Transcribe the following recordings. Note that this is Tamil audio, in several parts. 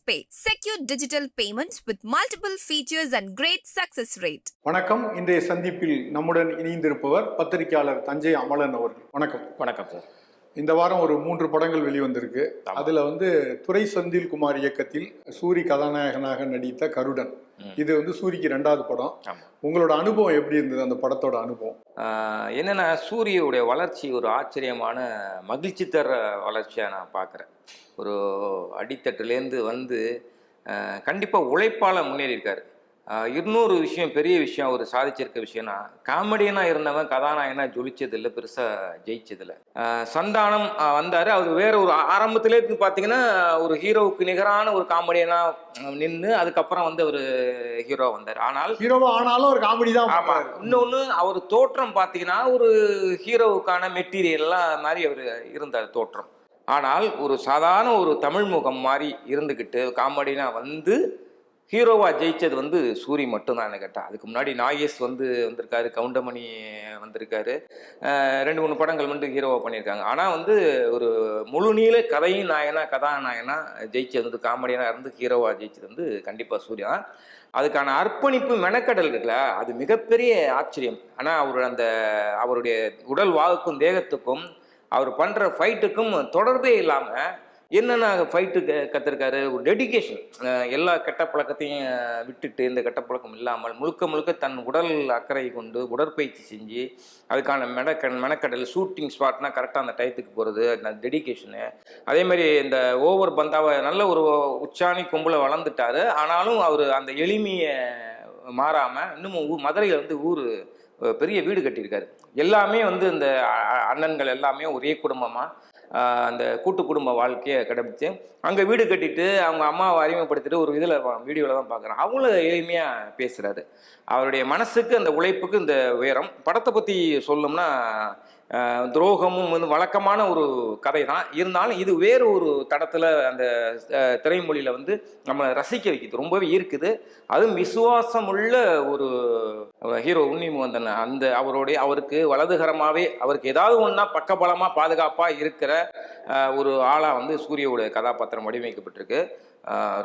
Pay. Secure digital payments with multiple features and great success rate. வணக்கம் இன்றைய சந்திப்பில் நம்முடன் இணைந்திருப்பவர் பத்திரிகையாளர் தஞ்சை அமலன் அவர்கள் வணக்கம் வணக்கம் சார் இந்த வாரம் ஒரு மூன்று படங்கள் வெளிவந்திருக்கு. அதுல வந்து துரை செந்தில் குமார் இயக்கத்தில் சூரி கதாநாயகனாக நடித்த கருடன். இது வந்து சூரிக்கு ரெண்டாவது படம். உங்களோட அனுபவம் எப்படி இருந்தது அந்த படத்தோட அனுபவம் என்னன்னா சூரியவுடைய வளர்ச்சி ஒரு ஆச்சரியமான மகிழ்ச்சி தர வளர்ச்சியாக நான் பார்க்குறேன் ஒரு அடித்தட்டுலேருந்து வந்து ஆஹ் கண்டிப்பா உழைப்பால முன்னேறியிருக்காரு இன்னொரு விஷயம் பெரிய விஷயம் அவர் சாதிச்சிருக்க விஷயம்னா காமெடியனா இருந்தவன் கதாநாயகனா ஜொலிச்சது இல்லை பெருசா ஜெயிச்சதில்ல. சந்தானம் வந்தாரு. அவர் வேற ஒரு ஆரம்பத்திலே பார்த்தீங்கன்னா ஒரு ஹீரோவுக்கு நிகரான ஒரு காமெடியனா நின்று அதுக்கப்புறம் வந்து அவர் ஹீரோ வந்தார். ஆனால் ஹீரோவா ஆனாலும் ஒரு காமெடி தான் ஆமா பண்ணாரு. இன்னொன்னு அவர் தோற்றம் பார்த்தீங்கன்னா ஒரு ஹீரோவுக்கான மெட்டீரியல்லாம் மாதிரி அவர் இருந்தார் தோற்றம். ஆனால் ஒரு சாதாரண ஒரு தமிழ் முகம் மாதிரி இருந்துக்கிட்டு காமெடினா வந்து ஹீரோவாக ஜெயிச்சது வந்து சூரி மட்டும்தான் என்ன கேட்டால் அதுக்கு முன்னாடி நாகேஷ் வந்து வந்திருக்காரு கவுண்டமணி வந்திருக்காரு. ரெண்டு மூணு படங்கள் வந்து ஹீரோவாக பண்ணியிருக்காங்க. ஆனால் வந்து ஒரு முழு நீள நாயனா கதாநாயனா ஜெயிச்சது வந்து காமெடியனாக இருந்து ஹீரோவாக ஜெயிச்சது வந்து கண்டிப்பாக சூர்யா அதுக்கான அர்ப்பணிப்பு மெனக்கடல் இருக்குல்ல அது மிகப்பெரிய ஆச்சரியம். ஆனால் அவருடைய அந்த அவருடைய உடல் வாகுக்கும் தேகத்துக்கும் அவர் பண்ணுற ஃபைட்டுக்கும் தொடர்பே இல்லாமல் என்னென்ன ஃபைட்டு கற்றுருக்காரு ஒரு டெடிகேஷன் எல்லா கெட்ட பழக்கத்தையும் விட்டுட்டு இந்த கெட்ட பழக்கம் இல்லாமல் முழுக்க முழுக்க தன் உடல் அக்கறை கொண்டு உடற்பயிற்சி செஞ்சு அதுக்கான மெனக்க மெனக்கடல் ஷூட்டிங் ஸ்பாட்னா கரெக்டாக அந்த டயத்துக்கு போகிறது அந்த டெடிகேஷனு அதே மாதிரி இந்த ஓவர் பந்தாவை நல்ல ஒரு உச்சாணி கொம்பில் வளர்ந்துட்டாரு. ஆனாலும் அவர் அந்த எளிமையை மாறாமல் இன்னமும் ஊ மதுரையில் வந்து ஊர் பெரிய வீடு கட்டியிருக்காரு. எல்லாமே வந்து இந்த அண்ணன்கள் எல்லாமே ஒரே குடும்பமாக அந்த கூட்டு குடும்ப வாழ்க்கையை கடைபிடிச்சு அங்கே வீடு கட்டிட்டு அவங்க அம்மாவை அறிமுகப்படுத்திட்டு ஒரு இதில் வீடியோவில் தான் பார்க்குறேன் அவ்வளோ எளிமையாக பேசுகிறாரு அவருடைய மனசுக்கு அந்த உழைப்புக்கு இந்த உயரம் படத்தை பற்றி சொல்லணும்னா துரோகமும் வந்து வழக்கமான ஒரு கதை தான் இருந்தாலும் இது வேறு ஒரு தடத்தில் அந்த திரைமொழியில் வந்து நம்மளை ரசிக்க வைக்கிது. ரொம்பவே ஈர்க்குது. அதுவும் விசுவாசமுள்ள ஒரு ஹீரோ உன்னிமுகந்தன். அந்த அவருடைய அவருக்கு வலதுகரமாகவே அவருக்கு ஏதாவது ஒன்றா பக்கபலமாக பாதுகாப்பாக இருக்கிற ஒரு ஆளாக வந்து சூரியோட கதாபாத்திரம் வடிவமைக்கப்பட்டிருக்கு.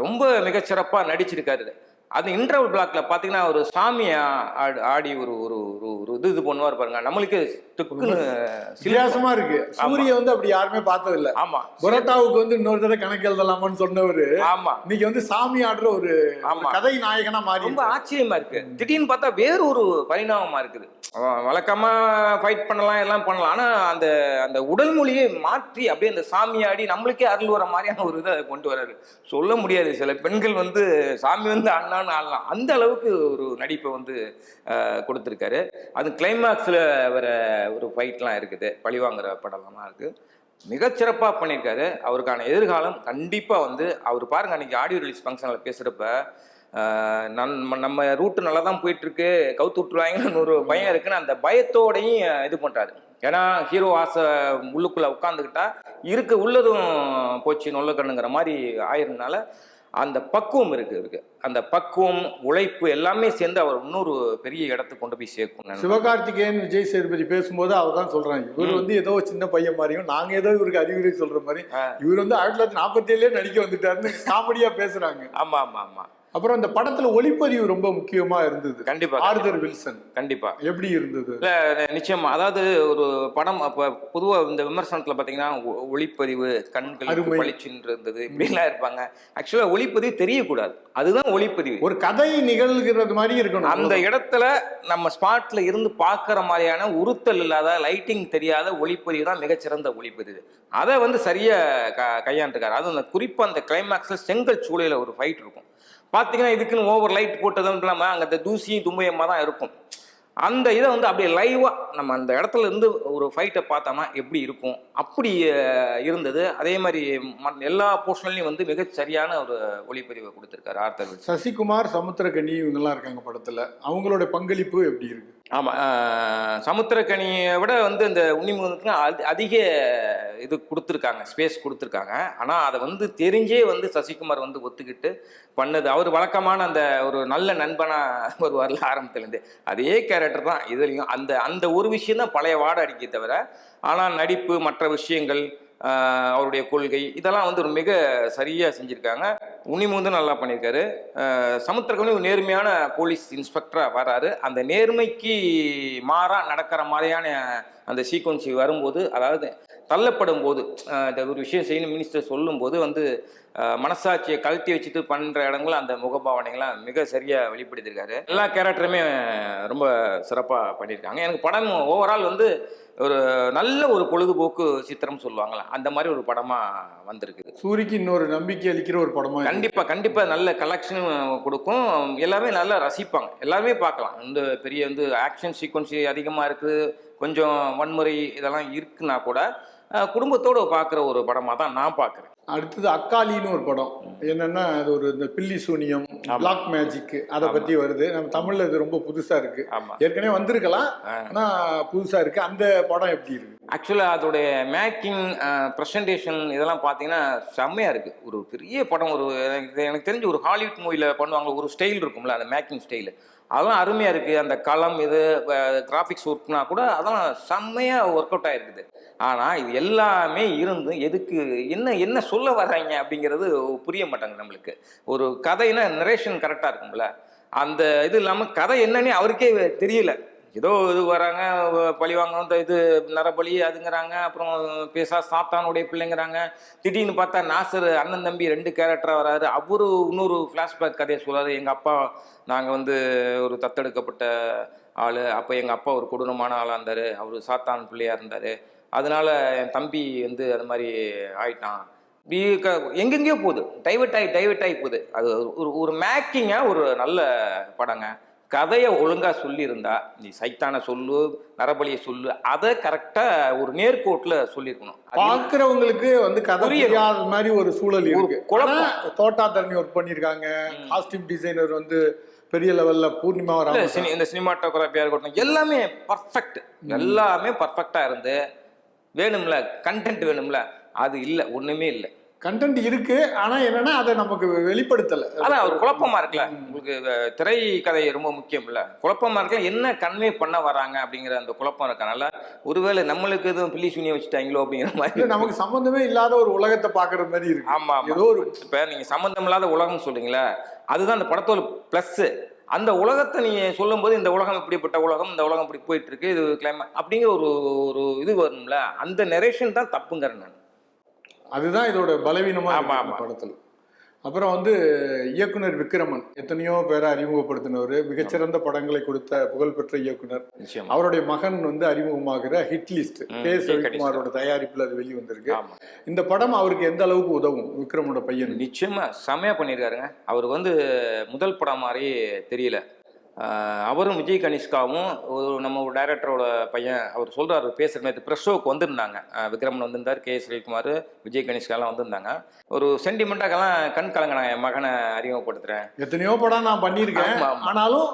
ரொம்ப மிகச்சிறப்பாக நடிச்சிருக்காரு. அது இன்டர்வல் பிளாக்ல பார்த்தீங்கன்னா ஒரு சாமியை ஆடி- ஆடி ஒரு ஒரு ஒரு ஒரு இது இது பண்ணுவார் பாருங்க. நம்மளுக்கு துக்குன்னு. வித்தியாசமா இருக்கு. சூரிய வந்து அப்படி யாருமே பார்த்தது இல்ல ஆமா. பரோட்டாவுக்கு வந்து இன்னொரு தடவை கணக்கு எழுதலாமான்னு சொன்னவரு. ஆமா. இன்னைக்கு வந்து சாமி ஆடுற ஒரு ஆமா. கதை நாயகனா மாறி ரொம்ப ஆச்சரியமா இருக்கு. திடீர்னு பார்த்தா வேற ஒரு பரிணாமமா இருக்குது. வழக்கமா ஃபைட் பண்ணலாம் எல்லாம் பண்ணலாம். ஆனா அந்த அந்த உடல் மொழியை மாற்றி அப்படியே அந்த சாமியாடி நம்மளுக்கே அருள் வர மாதிரியான ஒரு இதை கொண்டு வராரு. சொல்ல முடியாது. சில பெண்கள் வந்து சாமி வந்து அண்ணான்னு ஆடலாம் அந்த அளவுக்கு ஒரு நடிப்பை வந்து கொடுத்துருக்காரு. அது கிளைமேக்ஸில் வர ஒரு ஃபைட்லாம் இருக்குது. பழிவாங்குற படம்லாம் இருக்குது மிகச்சிறப்பாக பண்ணியிருக்காரு. அவருக்கான எதிர்காலம் கண்டிப்பாக வந்து அவர் பாருங்க அன்றைக்கி ஆடியோ ரிலீஸ் ஃபங்க்ஷனில் பேசுகிறப்ப நம்ம நம்ம ரூட்டு நல்லா தான் போயிட்டுருக்கு. கவுத்து விட்டுருவாங்கன்னு ஒரு பயம் இருக்குன்னு அந்த பயத்தோடையும் இது பண்ணுறாரு ஏன்னா ஹீரோ ஆசை உள்ளுக்குள்ளே உட்காந்துக்கிட்டா இருக்க உள்ளதும் போச்சு நொல்லக்கண்ணுங்கிற மாதிரி ஆயிருந்தனால அந்த பக்குவம் இருக்கு இருக்கு அந்த பக்குவம் உழைப்பு எல்லாமே சேர்ந்து அவர் இன்னொரு பெரிய இடத்துக்கு கொண்டு போய் சேர்க்கும் சிவகார்த்திகேயன் விஜய் சேதுபதி பேசும்போது அவர் தான் சொல்றாங்க இவர். வந்து ஏதோ சின்ன பையன் மாதிரியும் நாங்க ஏதோ இவருக்கு அறிவுரை சொல்ற மாதிரி. இவர் வந்து ஆயிரத்தி தொள்ளாயிரத்தி நாற்பத்தி ஏழுலயே நடிக்க வந்துட்டாருன்னு காமெடியா பேசுறாங்க ஆமா ஆமா ஆமா அப்புறம் அந்த படத்துல ஒளிப்பதிவு ரொம்ப முக்கியமா இருந்தது. கண்டிப்பா ஆர்தர் வில்சன். கண்டிப்பா. எப்படி இருந்தது? இல்ல நிச்சயமா. அதாவது ஒரு படம் அப்ப பொதுவா இந்த விமர்சனத்துல பாத்தீங்கன்னா ஒளிப்பதிவு அருமை. பளிச்சுன்னு இருந்தது இப்படிலாம் இருப்பாங்க. ஆக்சுவலா ஒளிப்பதிவு தெரியக்கூடாது. அதுதான் ஒளிப்பதிவு. ஒரு கதை நிகழ்கிறது மாதிரி இருக்கணும். அந்த இடத்துல நம்ம ஸ்பாட்ல இருந்து பார்க்குற மாதிரியான உறுத்தல் இல்லாத லைட்டிங் தெரியாத ஒளிப்பதிவு தான் மிகச்சிறந்த ஒளிப்பதிவு. அதை வந்து சரியா க கையாண்டுருக்காரு. அதுவும் அந்த குறிப்பா அந்த கிளைமேக்ஸ்ல செங்கல் சூளையில ஒரு ஃபைட் இருக்கும். பார்த்தீங்கன்னா இதுக்குன்னு ஓவர் லைட் போட்டதும் இல்லாமல் அங்கே அந்த தூசியும் தும்பையமாக தான் இருக்கும். அந்த இதை வந்து அப்படியே லைவாக நம்ம அந்த இடத்துல இருந்து ஒரு ஃபைட்டை பார்த்தோம்னா எப்படி இருக்கும்? அப்படி இருந்தது. அதே மாதிரி ம- எல்லா போர்ஷன்லையும் வந்து மிகச் சரியான ஒரு ஒளிப்பதிவை கொடுத்துருக்காரு ஆர்த்தர் சசிகுமார் சமுத்திரகனி இவங்கெல்லாம் இருக்காங்க படத்தில். அவங்களோட பங்களிப்பு எப்படி இருக்குது ஆமாம் சமுத்திரக்கனியை விட வந்து இந்த உன்னிமுகத்துக்கு அது அதிக இது கொடுத்துருக்காங்க ஸ்பேஸ் கொடுத்துருக்காங்க. ஆனால் அதை வந்து தெரிஞ்சே வந்து சசிகுமார் வந்து ஒத்துக்கிட்டு பண்ணது. அவர் வழக்கமான அந்த ஒரு நல்ல நண்பனாக வருவார்ல ஆரம்பத்துலேருந்து. அதே கேரக்டர் தான் இதுலையும். அந்த அந்த ஒரு விஷயம் தான் பழைய வாடை அடிக்க தவிர ஆனால் நடிப்பு மற்ற விஷயங்கள் அவருடைய கொள்கை இதெல்லாம் வந்து ஒரு மிக சரியாக செஞ்சுருக்காங்க. உன்னிமுந்து நல்லா பண்ணியிருக்காரு ஆஹ் ஒரு நேர்மையான போலீஸ் இன்ஸ்பெக்டராக வராரு. அந்த நேர்மைக்கு மாறாக நடக்கிற மாதிரியான அந்த சீக்வன்சி வரும்போது அதாவது தள்ளப்படும் போது இந்த ஒரு விஷயம் செய்யணும் மினிஸ்டர் சொல்லும்போது வந்து மனசாட்சியை கழட்டி வச்சுட்டு பண்ணுற இடங்கள் அந்த முகபாவனைகள்லாம் மிக சரியாக வெளிப்படுத்தியிருக்காரு எல்லா கேரக்டருமே ரொம்ப சிறப்பாக பண்ணியிருக்காங்க எனக்கு படம் ஓவரால் வந்து ஒரு நல்ல ஒரு பொழுதுபோக்கு சித்திரம் சொல்லுவாங்களே அந்த மாதிரி ஒரு படமாக வந்திருக்குது. சூரிக்கு இன்னொரு நம்பிக்கை அளிக்கிற ஒரு படமா இது. கண்டிப்பா கண்டிப்பா நல்ல கலெக்ஷனும் கொடுக்கும். எல்லாமே நல்லா ரசிப்பாங்க. எல்லாருமே பார்க்கலாம். இந்த பெரிய வந்து ஆக்ஷன் சீக்வன்ஸ் அதிகமா இருக்குது. கொஞ்சம் வன்முறை இதெல்லாம் இருக்குன்னா கூட குடும்பத்தோட பார்க்குற ஒரு படமா தான் நான் பார்க்குறேன் அடுத்தது அக்காலின்னு ஒரு படம். என்னன்னா அது ஒரு இந்த பில்லி சூனியம் பிளாக் மேஜிக் அதை. பத்தி வருது. நம்ம தமிழ்ல இது ரொம்ப புதுசா இருக்கு. ஏற்கனவே வந்திருக்கலாம். ஆ. ஆனா புதுசா இருக்கு. அந்த படம் எப்படி இருக்கு? ஆக்சுவலாக அதோடைய மேக்கிங் ப்ரெசன்டேஷன் இதெல்லாம் பார்த்தீங்கன்னா செம்மையாக இருக்குது ஒரு பெரிய படம். ஒரு எனக்கு எனக்கு தெரிஞ்சு ஒரு ஹாலிவுட் மூவியில் பண்ணுவாங்க. ஒரு ஸ்டைல் இருக்கும்ல அந்த மேக்கிங் ஸ்டைல் அதெல்லாம் அருமையாக இருக்குது அந்த களம் இது கிராஃபிக்ஸ் ஒர்க்னா கூட அதெல்லாம் செம்மையாக ஒர்க் அவுட் ஆகிருக்குது ஆனால் இது எல்லாமே இருந்து எதுக்கு என்ன என்ன சொல்ல வர்றாங்க அப்படிங்கிறது புரிய மாட்டாங்க நம்மளுக்கு. ஒரு கதைனா நரேஷன் கரெக்டாக இருக்கும்ல. அந்த இது இல்லாமல் கதை என்னன்னு அவருக்கே தெரியல. ஏதோ இது வராங்க பழி வாங்க இது நரபலி அதுங்கிறாங்க அப்புறம் பேசா சாத்தானுடைய பிள்ளைங்கிறாங்க. திடீர்னு பார்த்தா நாசர் அண்ணன் தம்பி ரெண்டு கேரக்டராக வராரு. அவரு இன்னொரு ஃப்ளாஷ்பேக் கதையை சொல்கிறாரு எங்கள் அப்பா நாங்கள் வந்து ஒரு தத்தெடுக்கப்பட்ட ஆள். அப்போ எங்கள் அப்பா ஒரு கொடூரமான ஆளாக இருந்தார். அவர் சாத்தான் பிள்ளையாக இருந்தார். அதனால என் தம்பி வந்து அது மாதிரி ஆயிட்டான். எங்கெங்கேயோ போகுது. டைவர்ட் ஆகி டைவர்ட் ஆகி போகுது. அது ஒரு ஒரு மேக்கிங்காக ஒரு நல்ல படங்க. கதையை ஒழுங்காக சொல்லியிருந்தா நீ சைத்தானை சொல்லு நரபலியை சொல்லு அதை கரெக்டாக ஒரு நேர்கோட்டில் சொல்லியிருக்கணும். அது பாக்குறவங்களுக்கு வந்து கதை. புரியாத மாதிரி ஒரு சூழல் இருக்கு. குழப்பம். தோட்டா தரணி ஒர்க் பண்ணிருக்காங்க ம். காஸ்டியூம் டிசைனர் வந்து பெரிய லெவல்ல பூர்ணிமா இந்த சினிமாட்டோகிராஃபியாக இருக்கட்டும் எல்லாமே பர்ஃபெக்ட் எல்லாமே பர்ஃபெக்டாக இருந்து வேணும்ல? கண்டென்ட் வேணும்ல? அது இல்லை ஒன்றுமே இல்லை. கண்டென்ட் இருக்கு ஆனா என்னன்னா அதை நமக்கு வெளிப்படுத்தல. அதான் ஒரு குழப்பமா இருக்குல்ல? உங்களுக்கு அஹ், திரை கதை ரொம்ப முக்கியம் இல்ல குழப்பமா இருக்குல்ல என்ன கன்வே பண்ண வராங்க அப்படிங்கிற அந்த குழப்பம் இருக்கனால ஒருவேளை நம்மளுக்கு எதுவும் பில்லி சூனியம் வச்சுட்டாங்களோ அப்படிங்கிற மாதிரி நமக்கு சம்பந்தமே இல்லாத ஒரு உலகத்தை பாக்குற மாதிரி இருக்கு. ஆமா ஏதோ ஒரு இப்ப நீங்க சம்பந்தம் இல்லாத உலகம் சொல்றீங்களா அதுதான் அந்த படத்தோட பிளஸ் அந்த உலகத்தை நீங்க சொல்லும்போது இந்த உலகம் இப்படிப்பட்ட உலகம் இந்த உலகம் இப்படி போயிட்டு இருக்கு இது கிளைமா அப்படிங்கிற ஒரு ஒரு இது வரும்ல? அந்த நெரேஷன் தான் தப்புங்கிறேன் நான். அதுதான் இதோட பலவீனமா ஆமா, இருக்கு ஆமா. இந்த படத்துல. அப்புறம் வந்து இயக்குனர் விக்ரமன் எத்தனையோ பேரை அறிமுகப்படுத்தினவர் மிகச்சிறந்த படங்களை கொடுத்த புகழ்பெற்ற இயக்குனர். நிச்சயமா. அவருடைய மகன் வந்து அறிமுகமாகிற ஹிட் லிஸ்ட் கே. ரவிக்குமாரோட தயாரிப்புல அது வெளிவந்திருக்கு ஆமா. இந்த படம் அவருக்கு எந்த அளவுக்கு உதவும் விக்ரமோட பையன் நிச்சயமா செமையா பண்ணியிருக்காருங்க. அவர் வந்து முதல் படம் மாதிரி தெரியல. அவரும் விஜய் கனிஷ்காவும் ஒரு நம்ம ஒரு டைரக்டரோட பையன் அவர் சொல்றாரு பேசுகிற நேற்று ப்ரெஸ் ஷோக்கு வந்திருந்தாங்க விக்ரமன் வந்திருந்தார் கே எஸ் ரவிக்குமார் விஜய் கனிஷ்காலாம் வந்திருந்தாங்க. ஒரு சென்டிமெண்ட்டாக்கெல்லாம் கண் கலங்க நான் என் மகனை அறிமுகப்படுத்துறேன். எத்தனையோ படம் நான் பண்ணியிருக்கேன். ஆனாலும்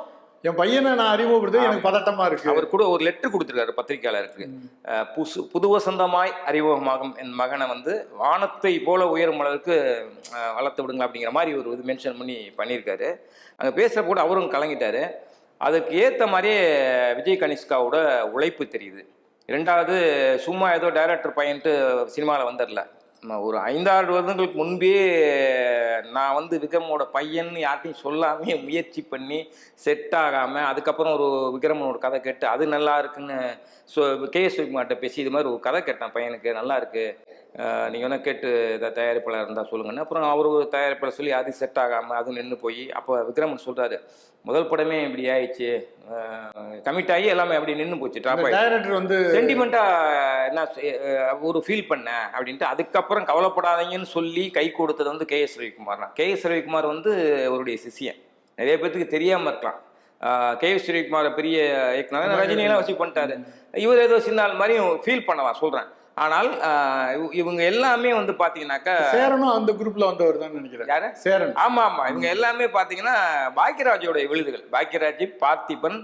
என் பையனை நான் அறிமுகப்படுத்த எனக்கு பதட்டமா இருக்கு. அவர் கூட ஒரு லெட்டர் கொடுத்துருக்காரு பத்திரிக்கையாளருக்கு ஆஹ் புசு புது வசந்தமாய் அறிமுகமாகும் என் மகனை வந்து வானத்தை போல உயரும் அளவுக்கு வளர்த்து விடுங்க அப்படிங்கிற மாதிரி ஒரு இது மென்ஷன் பண்ணி பண்ணியிருக்காரு. அங்கே பேசுகிற கூட அவரும் கலங்கிட்டாரு. அதுக்கு ஏற்ற மாதிரியே விஜய் கனிஷ்காவோட உழைப்பு தெரியுது. ரெண்டாவது சும்மா ஏதோ டைரக்டர் பையன்ட்டு சினிமாவில் வந்துடல ஒரு ஐந்தாறு வருடங்களுக்கு முன்பே நான் வந்து விக்ரமோட பையன்னு யார்ட்டையும் சொல்லாமே முயற்சி பண்ணி செட் ஆகாமல் அதுக்கப்புறம் ஒரு விக்ரமனோட கதை கேட்டு அது நல்லா இருக்குன்னு ஸோ கே எஸ் விக்மார்ட்ட பேசி இது மாதிரி ஒரு கதை கேட்டேன் பையனுக்கு நல்லா இருக்குது நீங்கள் வேணால் கேட்டு இதை தயாரிப்பாளர் இருந்தால் சொல்லுங்கன்னு. அப்புறம் அவர் தயாரிப்பாளர் சொல்லி அது செட் ஆகாமல் அது நின்று போய் அப்போ விக்ரமன் சொல்கிறாரு முதல் படமே இப்படி ஆயிடுச்சு. கமிட் ஆகி எல்லாமே அப்படி நின்று போச்சு ட்ராப் டைரக்டர் வந்து சென்டிமெண்டா என்ன ஒரு ஃபீல் பண்ணேன் அப்படின்ட்டு அதுக்கப்புறம் கவலைப்படாதீங்கன்னு சொல்லி கை கொடுத்தது வந்து கே எஸ் ரவிக்குமார் தான். கே எஸ் ரவிக்குமார் வந்து அவருடைய சிஷியன். நிறைய பேர்த்துக்கு தெரியாம இருக்கலாம். கே எஸ் ரவிக்குமார் பெரிய இயக்குனர். ரஜினியெல்லாம் வச்சு பண்ணிட்டாரு. இவர் ஏதோ சின்ன மாதிரியும் ஃபீல் பண்ணலாம் சொல்றேன். ஆனால் இவங்க எல்லாமே வந்து பாத்தீங்கன்னாக்கா சேரனும் அந்த குரூப்ல வந்தவர் தான் நினைக்கிறேன். யாரு? சேரன். ஆமா ஆமா இவங்க எல்லாமே பாத்தீங்கன்னா பாக்யராஜோட விழுதுகள் பாக்யராஜ் பார்த்திபன்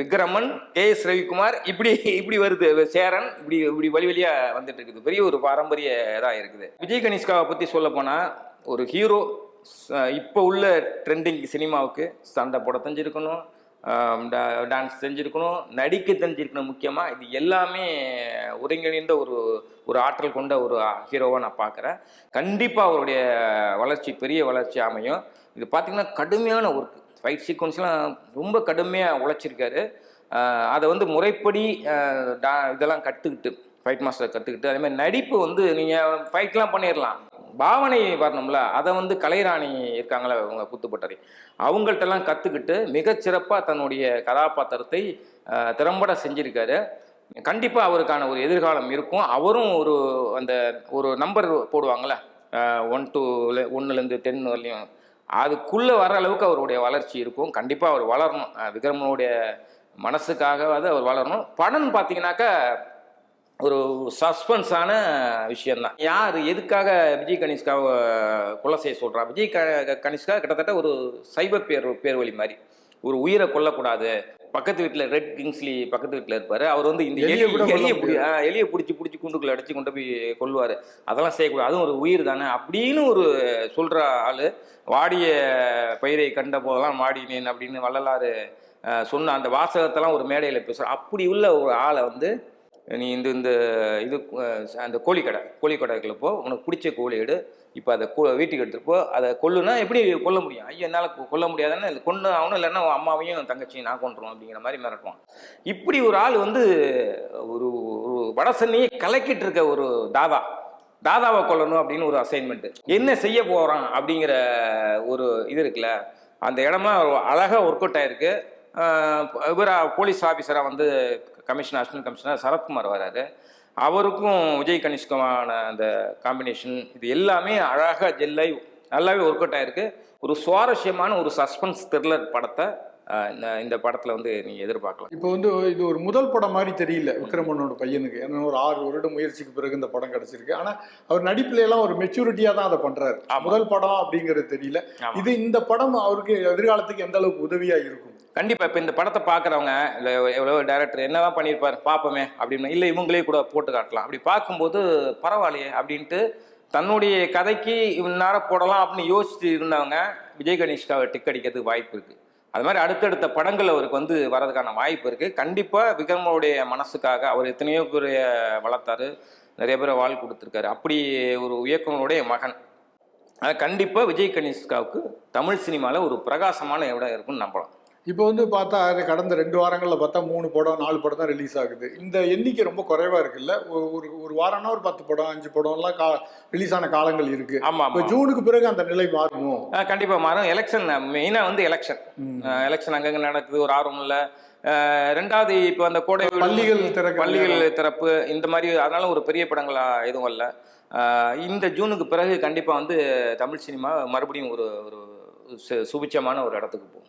விக்ரமன் கே எஸ் ரவிக்குமார் இப்படி இப்படி வருது. சேரன் இப்படி இப்படி வழி வழியா வந்துட்டு இருக்குது. பெரிய ஒரு பாரம்பரிய இதா இருக்குது. விஜய் கனிஷ்காவை பத்தி சொல்ல போனா ஒரு ஹீரோ இப்போ உள்ள ட்ரெண்டிங் சினிமாவுக்கு சண்டை போட தெரிஞ்சிருக்கணும். டான்ஸ் தெரிஞ்சிருக்கணும் நடிக்க தெரிஞ்சிருக்கணும் முக்கியமாக இது எல்லாமே ஒருங்கிணைந்த ஒரு ஒரு ஆற்றல் கொண்ட ஒரு ஹீரோவாக நான் பார்க்குறேன் கண்டிப்பாக அவருடைய வளர்ச்சி பெரிய வளர்ச்சி அமையும். இது பார்த்திங்கன்னா கடுமையான ஒர்க் ஃபைட் சீக்வன்ஸ்லாம் ரொம்ப கடுமையாக உழைச்சிருக்காரு. அதை வந்து முறைப்படி டா- இதெல்லாம் கற்றுக்கிட்டு ஃபைட் மாஸ்டர் கற்றுக்கிட்டு அதேமாதிரி நடிப்பு வந்து நீங்கள் ஃபைட்லாம் பண்ணிடலாம் பாவனை வரணும்ல அதை வந்து கலைராணி இருக்காங்களே அவங்க குத்துப்பட்டறை. அவங்கள்ட்டெல்லாம் கற்றுக்கிட்டு மிகச்சிறப்பாக தன்னுடைய கதாபாத்திரத்தை திறம்பட செஞ்சிருக்காரு. கண்டிப்பாக அவருக்கான ஒரு எதிர்காலம் இருக்கும். அவரும் ஒரு அந்த ஒரு நம்பர் போடுவாங்களே ஒன் டூல ஒன்றுலேருந்து டென் வரலையும் அதுக்குள்ளே வர அளவுக்கு அவருடைய வளர்ச்சி இருக்கும். கண்டிப்பாக அவர் வளரணும். விக்ரமனுடைய மனசுக்காகவாது அவர் வளரணும். படம் பார்த்தீங்கன்னாக்கா சஸ்பென்ஸான விஷயம்தான். யார் எதுக்காக விஜய் கனிஷ்காவை கொலை செய்ய சொல்கிறா விஜய் க கனிஷ்கா கிட்டத்தட்ட ஒரு சைபர் பேர் பேர் வழி மாதிரி. ஒரு உயிரை கொல்லக்கூடாது. பக்கத்து வீட்டில் ரெட் கிங்ஸ்லி பக்கத்து வீட்டில் இருப்பார். அவர் வந்து இந்த எலியை எலியை பிடி எலியை பிடிச்சி பிடிச்சி குண்டுக்குள்ள அடிச்சு கொண்டு போய் கொல்லுவார். அதெல்லாம் செய்யக்கூடாது. அதுவும் ஒரு உயிர் தானே. அப்படின்னு ஒரு சொல்கிற ஆள் வாடிய பயிரை கண்ட போதெல்லாம் வாடினேன் அப்படின்னு வள்ளலாறு சொன்ன அந்த வாசகத்தெல்லாம் ஒரு மேடையில் பேசுகிற அப்படி உள்ள ஒரு ஆளை வந்து நீ இந்த இந்த இது அந்த கோழிக்கடை கோழிக்கடைக்குள்ள போ உனக்கு பிடிச்ச கோழி எடு. இப்போ அதை கோ வீட்டுக்கு எடுத்துட்டு போ. அதை கொல்லுனா எப்படி கொல்ல முடியும்? ஐயோ என்னால் கொல்ல முடியாதுன்னு கொண்டு ஆகணும் இல்லைன்னா உன் அம்மாவையும் தங்கச்சியும் நான் கொண்டுருவோம் அப்படிங்கிற மாதிரி மிரட்டுவான். இப்படி ஒரு ஆள் வந்து ஒரு ஒரு வடசென்னையை கலக்கிட்டு இருக்க ஒரு தாதா. தாதாவை கொல்லணும் அப்படின்னு ஒரு அசைன்மெண்ட்டு என்ன செய்ய போகிறான் அப்படிங்கிற ஒரு இது இருக்குல்ல. அந்த இடம்லாம் அழகாக ஒர்க் அவுட் ஆயிருக்கு. இவர் போலீஸ் ஆஃபீஸராக வந்து கமிஷனர் அசிஸ்டன்ட் கமிஷனர் சரத்குமார் வராரு. அவருக்கும் விஜய் கனிஷ்கமான அந்த காம்பினேஷன் இது எல்லாமே அழகாக ஜெல்லாய் நல்லாவே ஒர்க் அவுட் ஆயிருக்கு. ஒரு சுவாரஸ்யமான ஒரு சஸ்பென்ஸ் த்ரில்லர் படத்தை இந்த இந்த படத்தில் வந்து நீங்கள் எதிர்பார்க்கலாம். இப்போ வந்து இது ஒரு முதல் படம் மாதிரி தெரியல விக்ரமனோட பையனுக்கு. ஏன்னா ஒரு ஆறு வருட முயற்சிக்கு பிறகு இந்த படம் கிடைச்சிருக்கு. ஆனா அவர் நடிப்புல எல்லாம் ஒரு மெச்சூரிட்டியா தான் அதை பண்றாரு. ஆமா. முதல் படம் அப்படிங்கிறது தெரியல. இது இந்த படம் அவருக்கு எதிர்காலத்துக்கு எந்த அளவுக்கு உதவியா இருக்கும்? கண்டிப்பா இப்ப இந்த படத்தை பாக்குறவங்க இல்ல எவ்வளவு டைரக்டர் என்னதான் பண்ணியிருப்பாரு பாப்போமே அப்படின்னு இல்ல இவங்களே கூட போட்டு காட்டலாம். அப்படி பார்க்கும்போது பரவாயில்லையே அப்படின்ட்டு தன்னுடைய கதைக்கு இந்நேரம் போடலாம் அப்படின்னு யோசிச்சு இருந்தவங்க விஜய் கணேஷ்காவை டிக் அடிக்கிறதுக்கு வாய்ப்பு இருக்கு. அது மாதிரி அடுத்தடுத்த படங்கள் அவருக்கு வந்து வரதுக்கான வாய்ப்பு இருக்குது கண்டிப்பாக விக்ரமோடைய மனசுக்காக அவர் எத்தனையோ பேர் வளர்த்தாரு நிறைய பேரை வாழ் கொடுத்துருக்காரு. அப்படி ஒரு இயக்குனருடைய மகன். அது கண்டிப்பாக விஜய் கணேஷ்காவுக்கு தமிழ் சினிமாவில் ஒரு பிரகாசமான இடம் இருக்கும்னு நம்பலாம். இப்போ வந்து பார்த்தா அது கடந்த ரெண்டு வாரங்கள்ல பார்த்தா மூணு படம் நாலு படம் தான் ரிலீஸ் ஆகுது. இந்த எண்ணிக்கை ரொம்ப குறைவா இருக்குல்ல? ஒரு ஒரு- ஒரு வாரம்னா ஒரு பத்து படம் அஞ்சு படம்லாம் கா ரிலீஸ் ஆன காலங்கள் இருக்கு. ஆமா இப்போ ஜூனுக்கு பிறகு அந்த நிலை மாறுமோ? ஆ, கண்டிப்பா மாறும். எலெக்ஷன் மெயினா வந்து எலெக்ஷன். எலெக்ஷன் அங்கங்க நடக்குது ஒரு ஆர்வம் இல்ல. ரெண்டாவது இப்போ அந்த கோடை பள்ளிகள் திறக்க பள்ளிகள் திறப்பு இந்த மாதிரி அதனால ஒரு பெரிய படங்களா எதுவும் இல்ல. இந்த ஜூனுக்கு பிறகு கண்டிப்பா வந்து தமிழ் சினிமா மறுபடியும் ஒரு ஒரு சு- சுபிட்சமான ஒரு இடத்துக்கு போகும்.